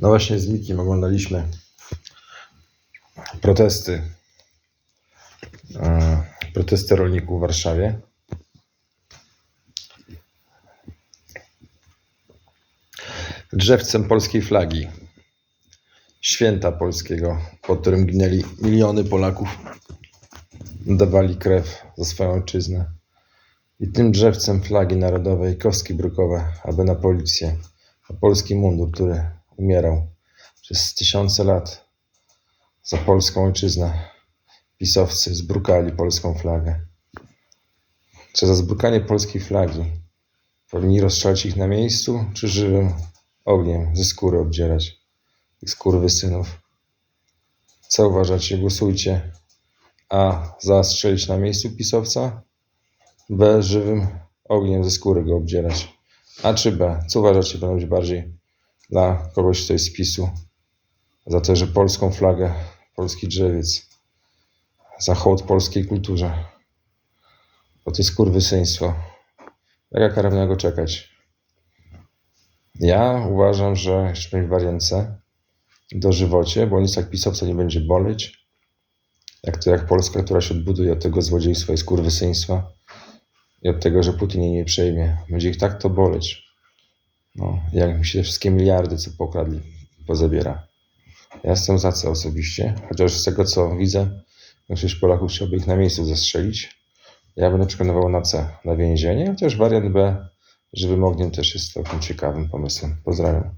No właśnie z Mikiem oglądaliśmy protesty. e, Protesty rolników w Warszawie. Drzewcem polskiej flagi. Święta polskiego, pod którym ginęli miliony Polaków. Dawali krew za swoją ojczyznę. I tym drzewcem flagi narodowej kostki brukowe, aby na policję, na polski mundur, który umierał przez tysiące lat za polską ojczyznę. Pisowcy zbrukali polską flagę. Czy za zbrukanie polskiej flagi powinni rozstrzelać ich na miejscu, czy żywym ogniem ze skóry obdzierać ich skurwysynów? Co uważacie? Głosujcie. A. Zastrzelić na miejscu pisowca? B. Żywym ogniem ze skóry go obdzierać. A czy B? Co uważacie powinno być bardziej dla kogoś, jest z PiSu? Za to, że polską flagę, polski drzewiec, za hołd polskiej kulturze. Bo to jest kurwysyństwo. Jaka kara go czekać? Ja uważam, że jeszcze mieć wariance dożywocie, bo nic jak pisowca nie będzie boleć. Jak to jak Polska, która się odbuduje od tego złodziejstwa i skurwysyństwa i od tego, że Putin jej nie przejmie. Będzie ich tak to boleć. No, jak mi się te wszystkie miliardy, co pokradli, pozabiera. Ja jestem za co osobiście, chociaż z tego co widzę, większość Polaków chciałby ich na miejscu zastrzelić. Ja będę przekonywał na C, na więzienie, chociaż wariant B żywym ogniem też jest całkiem ciekawym pomysłem. Pozdrawiam.